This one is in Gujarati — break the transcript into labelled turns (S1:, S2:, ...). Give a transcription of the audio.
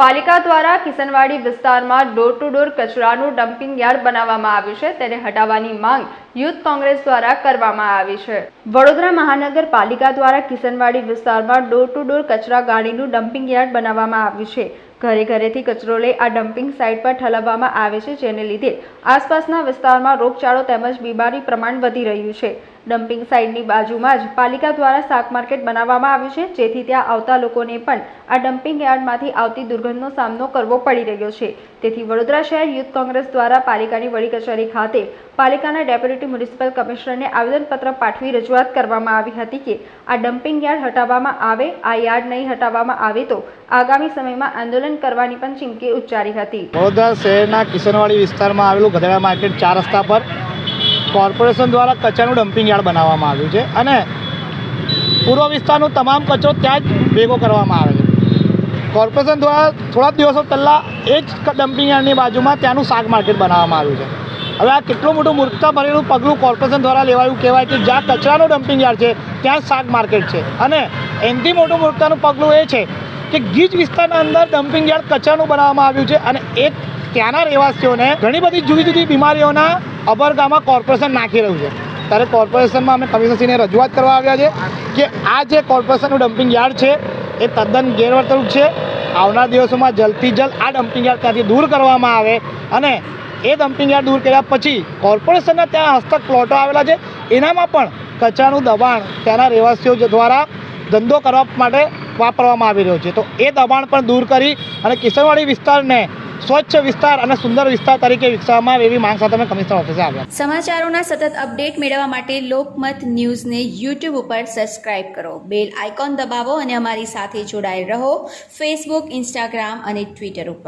S1: પાલિકા દ્વારા કિસનવાડી વિસ્તારમાં ડોર ટુ ડોર કચરાનું ડમ્પિંગ યાર્ડ બનાવવામાં આવ્યું છે, તેને હટાવવાની માંગ યુથ કોંગ્રેસ દ્વારા કરવામાં આવી છે. વડોદરા મહાનગરપાલિકા દ્વારા કિસનવાડી વિસ્તારમાં ડોર ટુ ડોર કચરા ગાડીનું ડમ્પિંગ યાર્ડ બનાવવામાં આવ્યું છે. ઘરે ઘરેથી કચરો લઈ આ ડમ્પિંગ સાઇટ પર ઠલવવામાં આવે છે, જેને લીધે આસપાસના વિસ્તારમાં રોગચાળો તેમજ બીમારી પ્રમાણ વધી રહ્યું છે. ડમ્પિંગ સાઇટની બાજુમાં જ પાલિકા દ્વારા શાક માર્કેટ બનાવવામાં આવ્યું છે. જેથી ત્યાં આવતા લોકોને પણ આ ડમ્પિંગ યાર્ડમાંથી આવતી દુર્ગંધનો સામનો કરવો પડી રહ્યો છે. તેથી વડોદરા શહેર યુથ કોંગ્રેસ દ્વારા પાલિકાની વડી કચેરી ખાતે પાલિકાના ડેપ્યુટી મ્યુનિસિપલ કમિશનરને આવેદનપત્ર પાઠવી રજૂઆત કરવામાં આવી હતી કે આ ડમ્પિંગ યાર્ડ હટાવવામાં આવે, આ યાર્ડ નહીં હટાવવામાં આવે તો આગામી સમયમાં આંદોલન કરવાની પણ ચીમકી ઉચ્ચારી હતી.
S2: વડોદરા શહેરના કિશનવાડી વિસ્તારમાં આવેલું ગધેડા માર્કેટ ચાર રસ્તા પર કોર્પોરેશન દ્વારા કચરાનું ડમ્પિંગ યાર્ડ બનાવવામાં આવ્યું છે અને પૂર્વ વિસ્તારનો તમામ કચરો ત્યાં જ ભેગો કરવામાં આવે છે. કોર્પોરેશન દ્વારા થોડા દિવસો પહેલાં એ જ ડમ્પિંગ યાર્ડની બાજુમાં ત્યાંનું શાક માર્કેટ બનાવવામાં આવ્યું છે. હવે આ કેટલું મોટું મૂર્ખતા ભરેલું પગલું કોર્પોરેશન દ્વારા લેવાયું કહેવાય કે જ્યાં કચરાનું ડમ્પિંગ યાર્ડ છે, ત્યાં શાક માર્કેટ છે. અને એનાથી મોટું મૂર્ખતાનું પગલું એ છે કે ગીચ વિસ્તારના અંદર ડમ્પિંગ યાર્ડ કચરાનું બનાવવામાં આવ્યું છે અને એક ત્યાંના રહેવાસીઓને ઘણી બધી જુદી જુદી બીમારીઓના અબરગામાં કોર્પોરેશન નાખી રહ્યું છે. ત્યારે કોર્પોરેશનમાં અમે કમિશનરશ્રીને રજૂઆત કરવા આવ્યા છે કે આ જે કોર્પોરેશનનું ડમ્પિંગ યાર્ડ છે, એ તદ્દન ગેરવર્તણૂક છે. આવનાર દિવસોમાં જલ્દથી જલ્દ આ ડમ્પિંગ યાર્ડ ત્યાંથી દૂર કરવામાં આવે અને એ ડમ્પિંગ યાર્ડ દૂર કર્યા પછી કોર્પોરેશનના ત્યાં હસ્તક પ્લોટો આવેલા છે. એનામાં પણ કચરાનું દબાણ ત્યાંના રહેવાસીઓ દ્વારા ધંધો કરવા માટે વાપરવામાં આવી રહ્યો છે. તો એ દબાણ પણ દૂર કરી અને કિશનવાડી વિસ્તારને સ્વચ્છ વિસ્તાર અને સુંદર વિસ્તાર તરીકે વિકસાવવામાં આવે એવી માંગ સાથે અમે કમિશનર ઓફિસે આવ્યા.
S3: સમાચારોના સતત અપડેટ મેળવવા માટે લોકમત ન્યૂઝને યુટ્યુબ ઉપર સબસ્ક્રાઇબ કરો. બેલ આઇકોન દબાવો અને અમારી સાથે જોડાયેલ રહો. ફેસબુક ઇન્સ્ટાગ્રામ અને ટ્વિટર ઉપર.